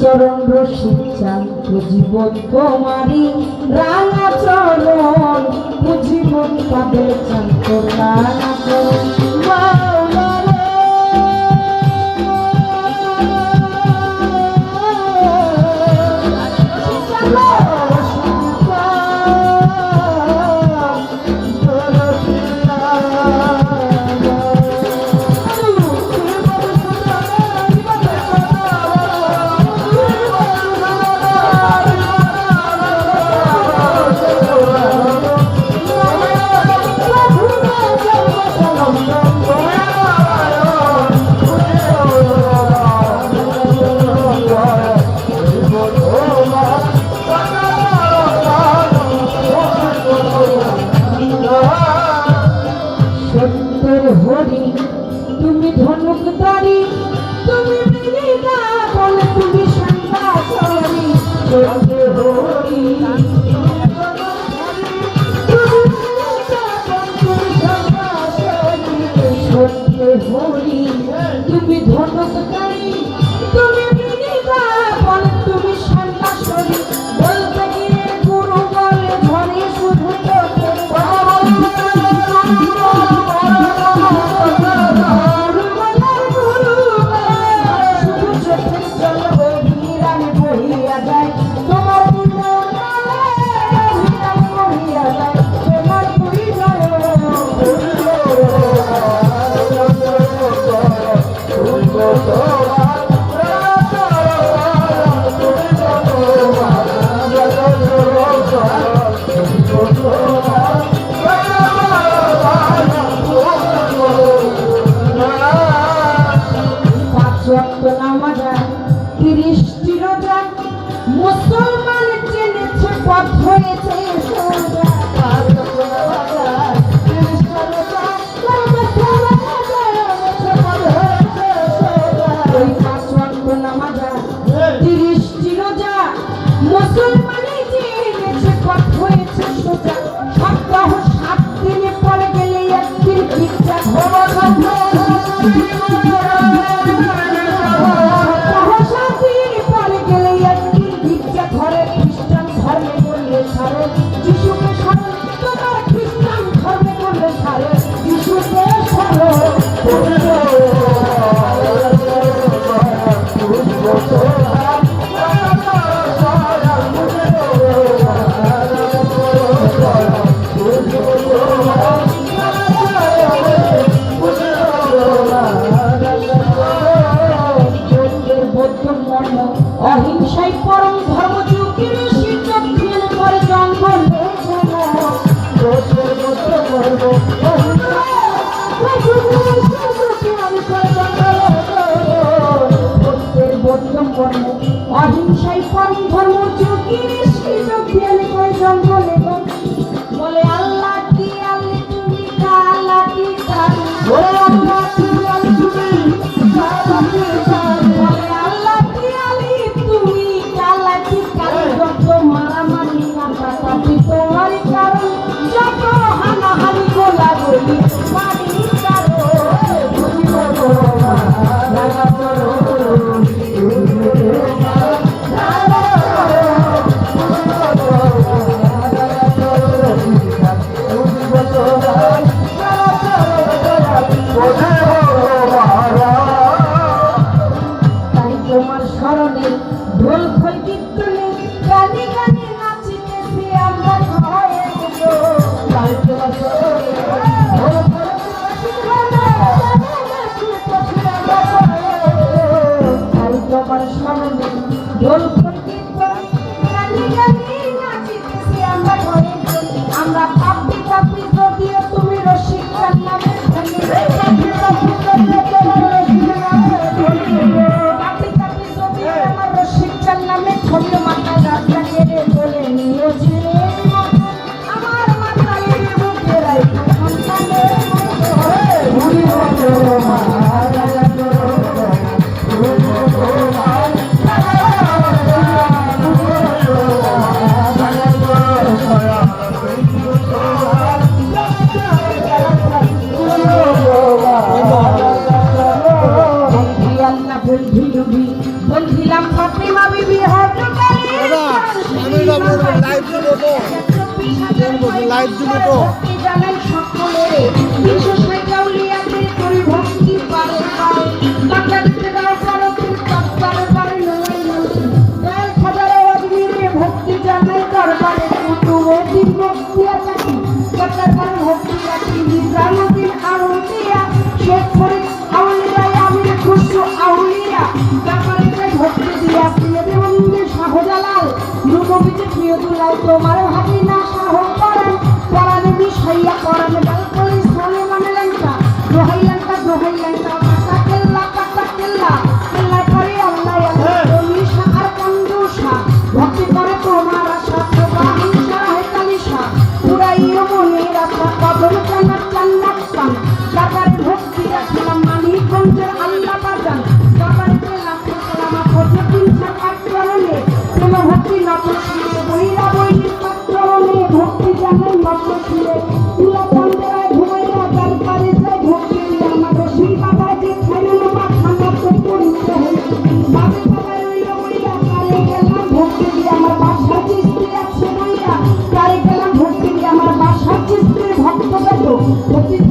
চরণ রসিক চান বুঝিব তোমারি রাঙা চরণ বুঝিব তাদের চান তোর হরি তুমি ধর্মকারী মুসলমান জেনেছে পথ রয়েছে সম্ভব এবং Дождь লাইভ দিব তো। লাইভ দিব তো Thank you.